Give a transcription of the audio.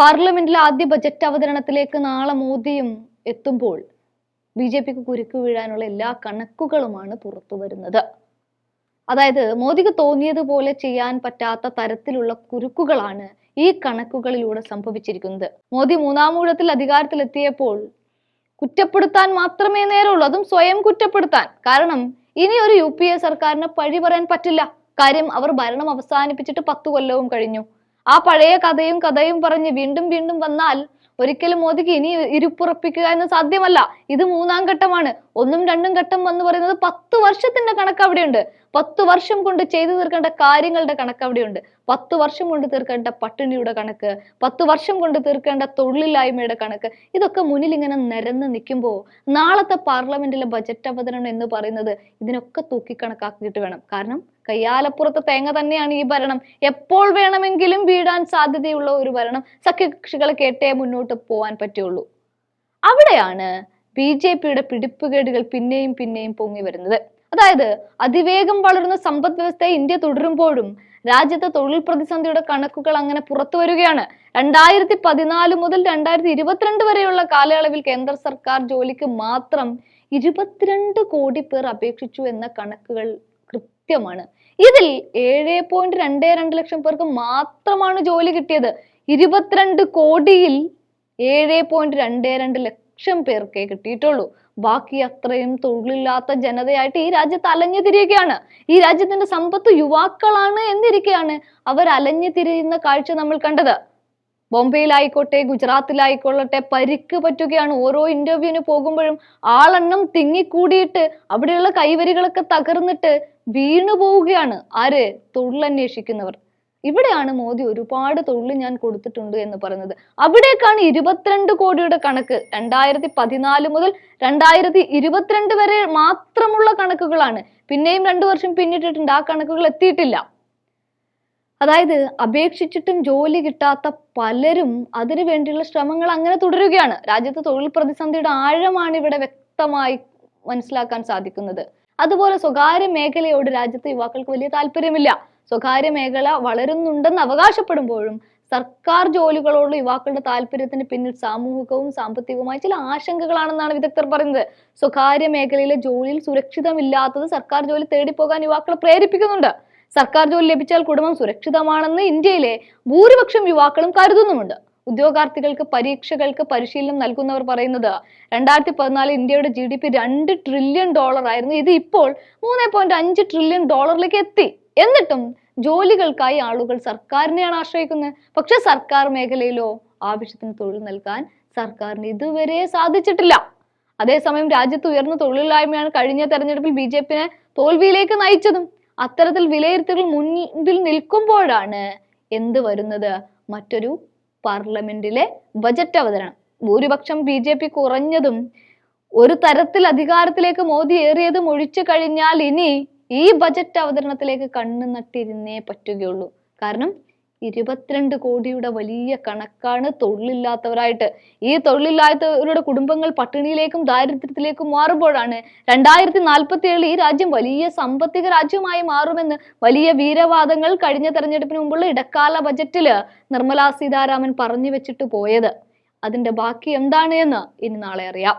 പാർലമെന്റിലെ ആദ്യ ബജറ്റ് അവതരണത്തിലേക്ക് നാളെ മോദിയും എത്തുമ്പോൾ ബി ജെ പിക്ക് കുരുക്ക് വീഴാനുള്ള എല്ലാ കണക്കുകളുമാണ് പുറത്തു വരുന്നത്. അതായത് മോദിക്ക് തോന്നിയതുപോലെ ചെയ്യാൻ പറ്റാത്ത തരത്തിലുള്ള കുരുക്കുകളാണ് ഈ കണക്കുകളിലൂടെ സംഭവിച്ചിരിക്കുന്നത്. മോദി മൂന്നാം ഊഴത്തിൽ അധികാരത്തിലെത്തിയപ്പോൾ കുറ്റപ്പെടുത്താൻ മാത്രമേ നേരമുള്ളൂ. അതും സ്വയം കുറ്റപ്പെടുത്താൻ. കാരണം ഇനി ഒരു യു പി എ സർക്കാരിനെ പഴി പറയാൻ പറ്റില്ല. കാര്യം അവർ ഭരണം അവസാനിപ്പിച്ചിട്ട് പത്തു കൊല്ലവും കഴിഞ്ഞു. ആ പഴയ കഥയും കഥയും പറഞ്ഞ് വീണ്ടും വീണ്ടും വന്നാൽ ഒരിക്കലും മോദിക്ക് ഇനി ഇരുപ്പുറപ്പിക്കുക എന്ന് സാധ്യമല്ല. ഇത് മൂന്നാം ഘട്ടമാണ്. ഒന്നും രണ്ടും ഘട്ടം എന്ന് പറയുന്നത് പത്ത് വർഷത്തിന്റെ കണക്ക് അവിടെയുണ്ട്. പത്ത് വർഷം കൊണ്ട് ചെയ്തു തീർക്കേണ്ട കാര്യങ്ങളുടെ കണക്ക് അവിടെയുണ്ട്. പത്ത് വർഷം കൊണ്ട് തീർക്കേണ്ട പട്ടിണിയുടെ കണക്ക് പത്ത് വർഷം കൊണ്ട് തീർക്കേണ്ട തൊഴിലില്ലായ്മയുടെ കണക്ക് ഇതൊക്കെ മുന്നിൽ ഇങ്ങനെ നിരന്ന് നിൽക്കുമ്പോൾ നാളത്തെ പാർലമെന്റിലെ ബജറ്റ് അവതരണം എന്ന് പറയുന്നത് ഇതിനൊക്കെ തൂക്കിക്കണക്കാക്കിയിട്ട് വേണം. കാരണം കയ്യാലപ്പുറത്തെ തേങ്ങ തന്നെയാണ് ഈ ഭരണം. എപ്പോൾ വേണമെങ്കിലും വീഴാൻ സാധ്യതയുള്ള ഒരു ഭരണം സഖ്യകക്ഷികളെ കേട്ടേ മുന്നോട്ട് പോകാൻ പറ്റുള്ളൂ. അവിടെയാണ് ബി ജെ പിയുടെ പിടിപ്പുകേടുകൾ പിന്നെയും പിന്നെയും പൊങ്ങി വരുന്നത്. അതായത് അതിവേഗം വളരുന്ന സമ്പദ് വ്യവസ്ഥയെ ഇന്ത്യ തുടരുമ്പോഴും രാജ്യത്തെ തൊഴിൽ പ്രതിസന്ധിയുടെ കണക്കുകൾ അങ്ങനെ പുറത്തു വരികയാണ്. രണ്ടായിരത്തി പതിനാല് മുതൽ രണ്ടായിരത്തി ഇരുപത്തിരണ്ട് വരെയുള്ള കാലയളവിൽ കേന്ദ്ര സർക്കാർ ജോലിക്ക് മാത്രം ഇരുപത്തിരണ്ട് കോടി പേർ അപേക്ഷിച്ചു എന്ന കണക്കുകൾ കൃത്യമാണ്. ഇതിൽ ഏഴ് പോയിന്റ് രണ്ട് രണ്ട് ലക്ഷം പേർക്ക് മാത്രമാണ് ജോലി കിട്ടിയത്. ഇരുപത്തിരണ്ട് കോടിയിൽ ഏഴ് പോയിന്റ് രണ്ട് രണ്ട് ലക്ഷം പേർക്കേ കിട്ടിയിട്ടുള്ളൂ. ബാക്കി അത്രയും തൊഴിലില്ലാത്ത ജനതയായിട്ട് ഈ രാജ്യത്ത് അലഞ്ഞു തിരിയുകയാണ് ഈ രാജ്യത്തിന്റെ സമ്പത്ത് യുവാക്കളാണ് എന്നിരിക്കെയാണ് അവർ അലഞ്ഞു തിരിയുന്ന കാഴ്ച നമ്മൾ കണ്ടത്. ബോംബെയിലായിക്കോട്ടെ ഗുജറാത്തിലായിക്കൊള്ളട്ടെ പരിക്ക് പറ്റുകയാണ്. ഓരോ ഇന്റർവ്യൂവിന് പോകുമ്പോഴും ആളെണ്ണം തിങ്ങിക്കൂടിയിട്ട് അവിടെയുള്ള കൈവരികളൊക്കെ തകർന്നിട്ട് വീണു പോവുകയാണ് ആര്? തൊഴിലന്വേഷിക്കുന്നവർ. ഇവിടെയാണ് മോദി ഒരുപാട് തൊഴിൽ ഞാൻ കൊടുത്തിട്ടുണ്ട് എന്ന് പറയുന്നത്. അവിടേക്കാണ് ഇരുപത്തിരണ്ട് കോടിയുടെ കണക്ക്. രണ്ടായിരത്തി പതിനാല് മുതൽ രണ്ടായിരത്തി ഇരുപത്തിരണ്ട് വരെ മാത്രമുള്ള കണക്കുകളാണ്. പിന്നെയും രണ്ടു വർഷം പിന്നിട്ടിട്ടുണ്ട്. ആ കണക്കുകൾ എത്തിയിട്ടില്ല. അതായത് അപേക്ഷിച്ചിട്ടും ജോലി കിട്ടാത്ത പലരും അതിനു വേണ്ടിയുള്ള ശ്രമങ്ങൾ അങ്ങനെ തുടരുകയാണ്. രാജ്യത്ത് തൊഴിൽ പ്രതിസന്ധിയുടെ ആഴമാണ് ഇവിടെ വ്യക്തമായി മനസ്സിലാക്കാൻ സാധിക്കുന്നത്. അതുപോലെ സ്വകാര്യ മേഖലയോട് രാജ്യത്തെ യുവാക്കൾക്ക് വലിയ താല്പര്യമില്ല. സ്വകാര്യ മേഖല വളരുന്നുണ്ടെന്ന് അവകാശപ്പെടുമ്പോഴും സർക്കാർ ജോലികളോടുള്ള യുവാക്കളുടെ താല്പര്യത്തിന് പിന്നിൽ സാമൂഹികവും സാമ്പത്തികവുമായ ചില ആശങ്കകളാണെന്നാണ് വിദഗ്ധർ പറയുന്നത്. സ്വകാര്യ മേഖലയിലെ ജോലിയിൽ സുരക്ഷിതമില്ലാത്തത് സർക്കാർ ജോലി തേടിപ്പോകാൻ യുവാക്കളെ പ്രേരിപ്പിക്കുന്നുണ്ട്. സർക്കാർ ജോലി ലഭിച്ചാൽ കുടുംബം സുരക്ഷിതമാണെന്ന് ഇന്ത്യയിലെ ഭൂരിപക്ഷം യുവാക്കളും കരുതുന്നുമുണ്ട്. ഉദ്യോഗാർത്ഥികൾക്ക് പരീക്ഷകൾക്ക് പരിശീലനം നൽകുന്നവർ പറയുന്നത് രണ്ടായിരത്തി പതിനാല് ഇന്ത്യയുടെ ജി ഡി പി രണ്ട് ട്രില്യൺ ഡോളർ ആയിരുന്നു. ഇത് ഇപ്പോൾ മൂന്ന് പോയിന്റ് അഞ്ച് ട്രില്യൺ ഡോളറിലേക്ക് എത്തി. എന്നിട്ടും ജോലികൾക്കായി ആളുകൾ സർക്കാരിനെയാണ് ആശ്രയിക്കുന്നത്. പക്ഷെ സർക്കാർ മേഖലയിലോ ആവശ്യത്തിന് തൊഴിൽ നൽകാൻ സർക്കാരിന് ഇതുവരെ സാധിച്ചിട്ടില്ല. അതേസമയം രാജ്യത്ത് ഉയർന്ന തൊഴിലില്ലായ്മയാണ് കഴിഞ്ഞ തെരഞ്ഞെടുപ്പിൽ ബി ജെ പിനെ തോൽവിയിലേക്ക് നയിച്ചതും അത്തരത്തിൽ വിലയിരുത്തലുകൾ മുൻപിൽ നിൽക്കുമ്പോഴാണ് എന്ത് വരുന്നത്? മറ്റൊരു പാർലമെന്റിലെ ബജറ്റ് അവതരണം. ഭൂരിപക്ഷം ബി ജെ പി കുറഞ്ഞതും ഒരു തരത്തിൽ അധികാരത്തിലേക്ക് മോദി ഏറിയതും ഒഴിച്ചു കഴിഞ്ഞാൽ ഇനി ഈ ബജറ്റ് അവതരണത്തിലേക്ക് കണ്ണു നട്ടിരുന്നേ പറ്റുകയുള്ളൂ. കാരണം ഇരുപത്തിരണ്ട് കോടിയുടെ വലിയ കണക്കാണ് തൊഴിലില്ലാത്തവരായിട്ട്. ഈ തൊഴിലില്ലാത്തവരുടെ കുടുംബങ്ങൾ പട്ടിണിയിലേക്കും ദാരിദ്ര്യത്തിലേക്കും മാറുമ്പോഴാണ് രണ്ടായിരത്തി നാൽപ്പത്തി ഏഴിൽ ഈ രാജ്യം വലിയ സാമ്പത്തിക രാജ്യമായി മാറുമെന്ന് വലിയ വീരവാദങ്ങൾ കഴിഞ്ഞ തെരഞ്ഞെടുപ്പിന് മുമ്പുള്ള ഇടക്കാല ബജറ്റിൽ നിർമ്മലാ സീതാരാമൻ പറഞ്ഞു വെച്ചിട്ട് പോയത്. അതിന്റെ ബാക്കി എന്താണ് എന്ന് ഇനി നാളെ അറിയാം.